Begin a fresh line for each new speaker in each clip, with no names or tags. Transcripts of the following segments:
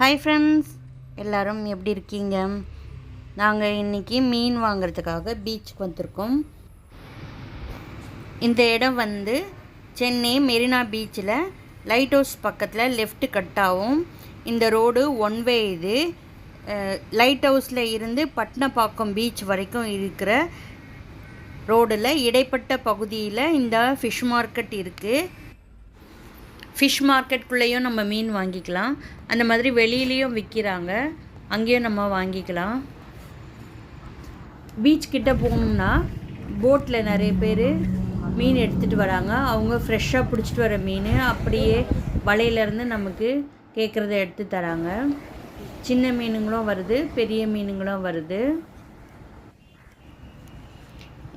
Hi friends எல்லோரும் எப்படி இருக்கீங்க? நாங்கள் இன்றைக்கி மீன் வாங்குறதுக்காக பீச்சுக்கு வந்திருக்கோம். இந்த இடம் வந்து சென்னை மெரினா பீச்சில் லைட் ஹவுஸ் பக்கத்தில் லெஃப்ட் ஆகும். இந்த ரோடு ஒன் வே இது. லைட் ஹவுஸில் இருந்து பட்னப்பாக்கம் பீச் வரைக்கும் இருக்கிற ரோடில் இடைப்பட்ட பகுதியில் இந்த ஃபிஷ் மார்க்கெட் இருக்குது ஃபிஷ் மார்க்கெட்குள்ளேயும் நம்ம மீன் வாங்கிக்கலாம். அந்த மாதிரி வெளியிலையும் விற்கிறாங்க அங்கேயும் நம்ம வாங்கிக்கலாம். பீச் கிட்டே போகணும்னா போட்டில் நிறைய பேர் மீன் எடுத்துகிட்டு வராங்க. அவங்க ஃப்ரெஷ்ஷாக பிடிச்சிட்டு வர மீன் அப்படியே வலையிலேருந்து நமக்கு கேட்குறத எடுத்து தராங்க. சின்ன மீனுங்களும் வருது பெரிய மீனுங்களும் வருது.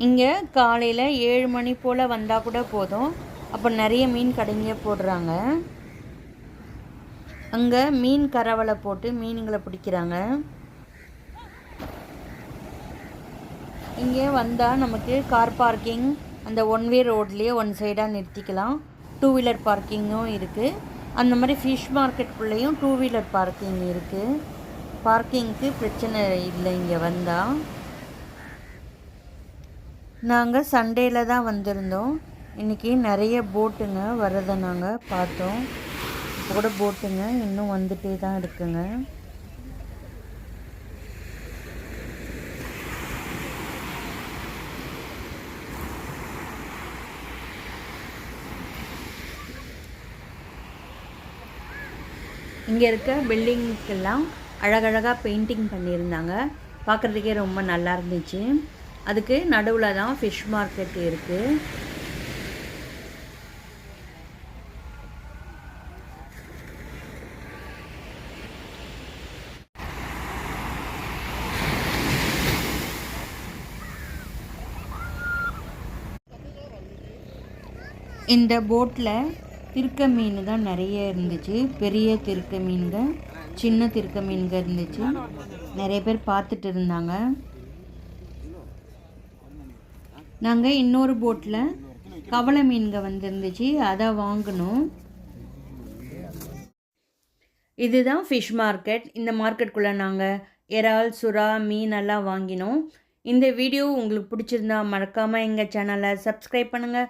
இங்கே காலையில் ஏழு மணி போல் வந்தால் கூட போதும். அப்போ நிறைய மீன் கடைங்க போடுறாங்க. அங்கே மீன் கரவலை போட்டு மீனுங்களை பிடிக்கிறாங்க. இங்கே வந்தால் நமக்கு கார் பார்க்கிங் அந்த ஒன் வே ரோட்லேயே ஒன் சைடாக நிறுத்திக்கலாம். டூ வீலர் பார்க்கிங்கும் இருக்குது அந்த மாதிரி ஃபிஷ் மார்க்கெட்டுக்குள்ளேயும் டூ வீலர் பார்க்கிங் இருக்குது பார்க்கிங்க்கு பிரச்சனை இல்லை இங்கே வந்தால் நாங்கள் சண்டேயில் தான் வந்திருந்தோம். இன்றைக்கி நிறைய போட்டுங்க வரதை நாங்கள் பார்த்தோம். இப்போ கூட போட்டுங்க இன்னும் வந்துட்டே தான் இருக்குங்க. இங்கே இருக்க பில்டிங்க்கெல்லாம் அழகழகாக பெயிண்டிங் பண்ணியிருந்தாங்க. பார்க்குறதுக்கே ரொம்ப நல்லா இருந்துச்சு. அதுக்கு நடுவில் தான் ஃபிஷ் மார்க்கெட் இருக்குது இந்த போட்டில் திருக்க மீன் தான் நிறைய இருந்துச்சு. பெரிய திருக்க மீன்க சின்ன திருக்க மீன்க இருந்துச்சு. நிறைய பேர் பார்த்துட்டு இருந்தாங்க. நாங்கள் இன்னொரு போட்டில் கவலை மீன்க வந்துருந்துச்சு. அதை வாங்கினோம். இதுதான் ஃபிஷ் மார்க்கெட் இந்த மார்க்கெட்டுக்குள்ளே நாங்கள் இறால் சுறா மீனெல்லாம் வாங்கினோம். இந்த வீடியோ உங்களுக்கு பிடிச்சிருந்தா மறக்காமல் எங்கள் சேனலை சப்ஸ்கிரைப் பண்ணுங்கள்